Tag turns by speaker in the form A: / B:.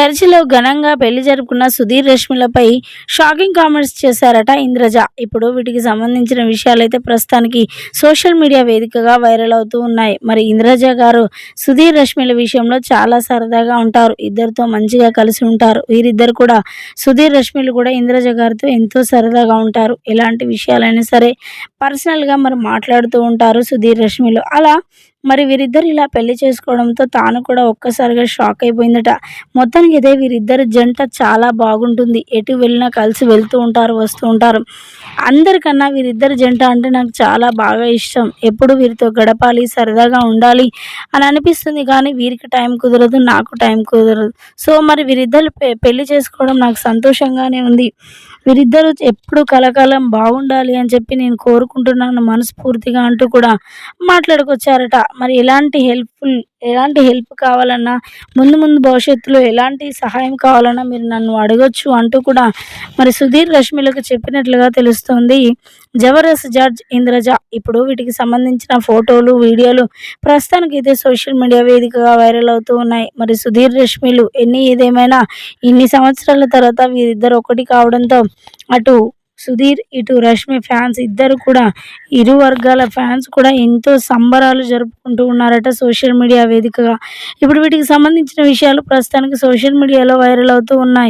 A: చర్చిలో ఘనంగా పెళ్ళి జరుపుకున్న సుధీర్ రష్మిలపై షాకింగ్ కామెంట్స్ చేశారట ఇంద్రజ. ఇప్పుడు వీటికి సంబంధించిన విషయాలైతే ప్రస్తుతానికి సోషల్ మీడియా వేదికగా వైరల్ అవుతూ ఉన్నాయి. మరి ఇంద్రజ గారు సుధీర్ రష్మిల విషయంలో చాలా సరదాగా ఉంటారు. ఇద్దరితో మంచిగా కలిసి ఉంటారు. వీరిద్దరు కూడా సుధీర్ రష్మిలు కూడా ఇంద్రజ గారితో ఎంతో సరదాగా ఉంటారు. ఎలాంటి విషయాలైనా సరే పర్సనల్గా మరి మాట్లాడుతూ ఉంటారు సుధీర్ రష్మిలు. అలా మరి వీరిద్దరు ఇలా పెళ్ళి చేసుకోవడంతో తాను కూడా ఒక్కసారిగా షాక్ అయిపోయిందట. మొత్తానికి అయితే వీరిద్దరు జంట చాలా బాగుంటుంది. ఎటు వెళ్ళినా కలిసి వెళ్తూ ఉంటారు వస్తూ ఉంటారు. అందరికన్నా వీరిద్దరు జంట అంటే నాకు చాలా బాగా ఇష్టం. ఎప్పుడు వీరితో గడపాలి సరదాగా ఉండాలి అని అనిపిస్తుంది కానీ వీరికి టైం కుదరదు నాకు టైం కుదరదు. సో మరి వీరిద్దరు పె- పెళ్ళి చేసుకోవడం నాకు సంతోషంగానే ఉంది. వీరిద్దరూ ఎప్పుడు కలకాలం బాగుండాలి అని చెప్పి నేను కోరుకుంటున్నాను మనస్ఫూర్తిగా అంటూ కూడా మాట్లాడుకొచ్చారట. మరి ఎలాంటి హెల్ప్ఫుల్ ఎలాంటి హెల్ప్ కావాలన్నా ముందు ముందు భవిష్యత్తులో ఎలాంటి సహాయం కావాలన్నా మీరు నన్ను అడగొచ్చు అంటూ కూడా మరి సుధీర్ రష్మిలకు చెప్పినట్లుగా తెలుస్తోంది. జబర్దస్త్ జడ్జ్ ఇంద్రజ ఇప్పుడు వీటికి సంబంధించిన ఫోటోలు వీడియోలు ప్రస్తుతానికి అయితే సోషల్ మీడియా వేదికగా వైరల్ అవుతూ ఉన్నాయి. మరి సుధీర్ రష్మిలు ఎన్ని ఏదేమైనా ఇన్ని సంవత్సరాల తర్వాత వీరిద్దరు ఒకటి కావడంతో అటు సుధీర్ ఇటు రష్మి ఫ్యాన్స్ ఇద్దరు కూడా ఇరు వర్గాల ఫ్యాన్స్ కూడా ఎంతో సంబరాలు జరుపుకుంటూ ఉన్నారట సోషల్ మీడియా వేదికగా. ఇప్పుడు వీటికి సంబంధించిన విషయాలు ప్రస్తుతానికి సోషల్ మీడియాలో వైరల్ అవుతూ ఉన్నాయి.